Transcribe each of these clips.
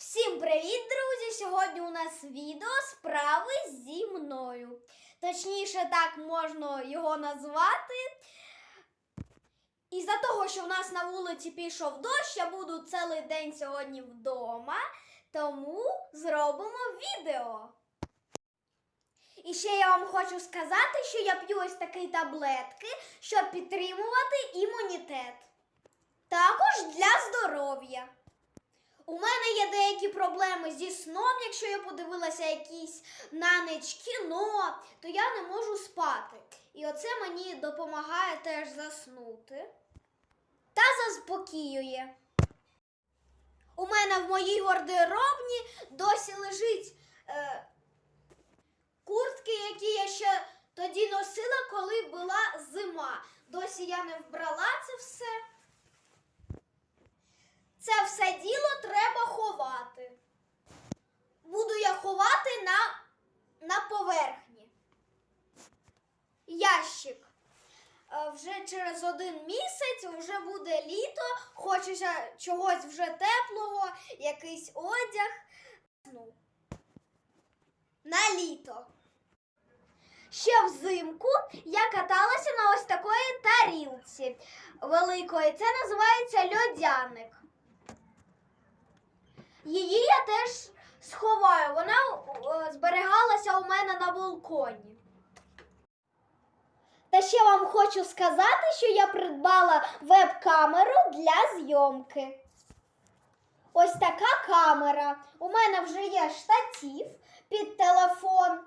Всім привіт, друзі! Сьогодні у нас відео справи зі мною. Точніше, так можна його назвати. Із-за того, що в нас на вулиці пішов дощ, я буду цілий день сьогодні вдома, тому зробимо відео. І ще я вам хочу сказати, що я п'ю ось такі таблетки, щоб підтримувати імунітет. Також для здоров'я. У мене є деякі проблеми зі сном, якщо я подивилася якісь на ніч кіно, то я не можу спати. І оце мені допомагає теж заснути та заспокоює. У мене в моїй гардеробні досі лежить е, куртки, які я ще тоді носила, коли була зима. Досі я не вбрала це все. Це все діло треба ховати. Буду я ховати на, на поверхні. Ящик. Е, Вже через один місяць вже буде літо, хочеться чогось вже теплого, якийсь одяг. Ну, на літо. Ще взимку я каталася на ось такої тарілці великої. Це називається льодяник. Її я теж сховаю. Вона е, зберігалася у мене на балконі. Та ще вам хочу сказати, що я придбала веб-камеру для зйомки. Ось така камера. У мене вже є штатів під телефон.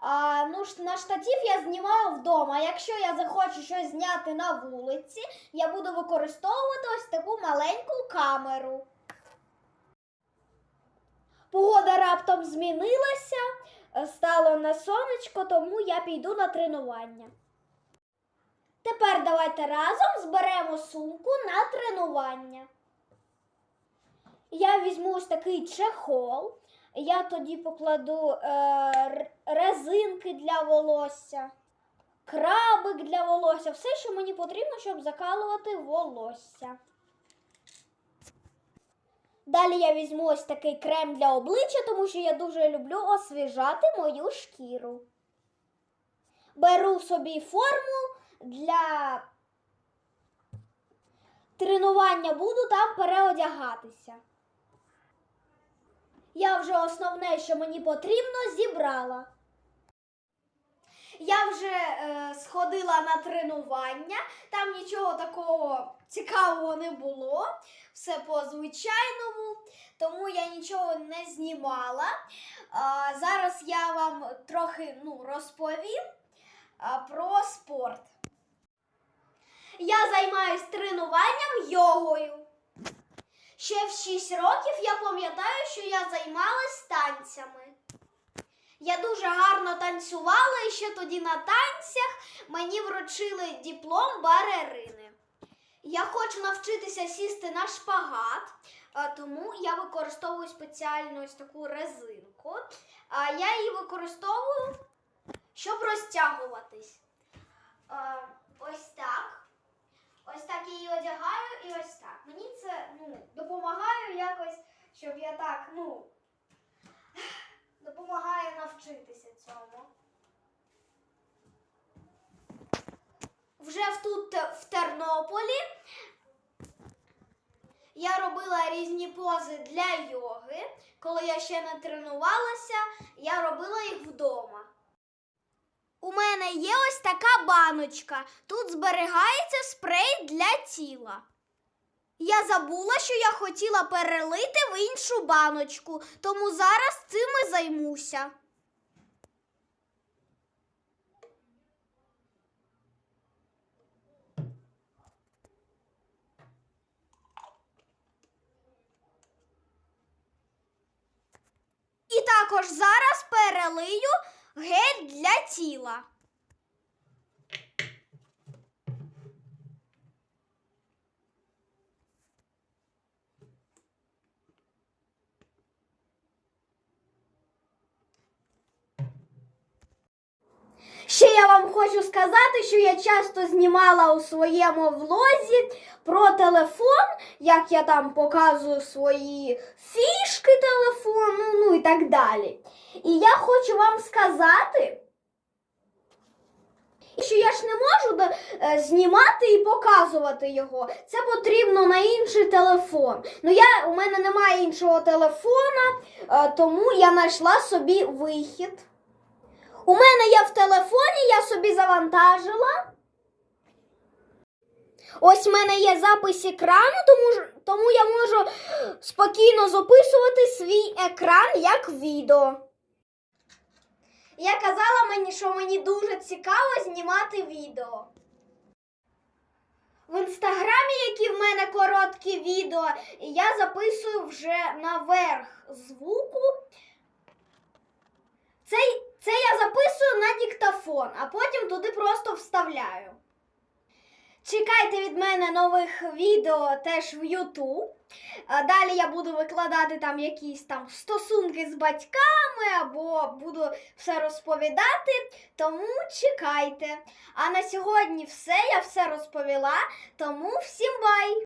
А, ну, на штатів я знімаю вдома. Якщо я захочу щось зняти на вулиці, я буду використовувати ось таку маленьку камеру. Погода раптом змінилася, е, стало на сонечко, тому я піду на тренування. Тепер давайте разом зберемо сумку на тренування. Я візьму ось такий чехол. Я тоді покладу е, резинки для волосся, крабик для волосся, все, що мені потрібно, щоб закалувати волосся. Далі я візьму ось такий крем для обличчя, тому що я дуже люблю освіжати мою шкіру. Беру собі форму для тренування, буду там переодягатися. Я вже основне, що мені потрібно, зібрала. Я вже е, сходила на тренування, там нічого такого цікавого не було, все по звичайному, тому я нічого не знімала. А, зараз я вам трохи ну, розповім а, про спорт. Я займаюсь тренуванням йогою. Ще в 6 років я пам'ятаю, що я займалась танцями. Я дуже гарно танцювала і ще тоді на танцях мені вручили диплом балерини. Я хочу навчитися сісти на шпагат, тому я використовую спеціальну ось таку резинку. Я її використовую, щоб розтягуватись. Ось так. Ось так її одягаю і ось так. Мені це ну, допомагає якось, щоб я так, ну, допомагає навчитися цьому. Вже тут в Тернополі я робила різні пози для йоги. Коли я ще не тренувалася, я робила їх вдома. У мене є ось така баночка. Тут зберігається спрей для тіла. Я забула, що я хотіла перелити в іншу баночку, тому зараз цим і займуся. І також зараз перелию гель для тіла. Ще я вам хочу сказати, що я часто знімала у своєму влозі про телефон, як я там показую свої фішки телефону, ну і так далі. І я хочу вам сказати, що я ж не можу е, знімати і показувати його. Це потрібно на інший телефон. Ну я у мене немає іншого телефона, е, тому я знайшла собі вихід. У мене є в телефоні, я собі завантажила. Ось в мене є запис екрану, тому, тому я можу спокійно записувати свій екран як відео. Я казала мені, що мені дуже цікаво знімати відео. В інстаграмі, які в мене короткі відео, я записую вже наверх звуку. Це, це я записую диктофон, а потім туди просто вставляю. Чекайте від мене нових відео теж в YouTube. Далі я буду викладати там якісь там стосунки з батьками або буду все розповідати. Тому чекайте. А на сьогодні все, я все розповіла. Тому всім бай!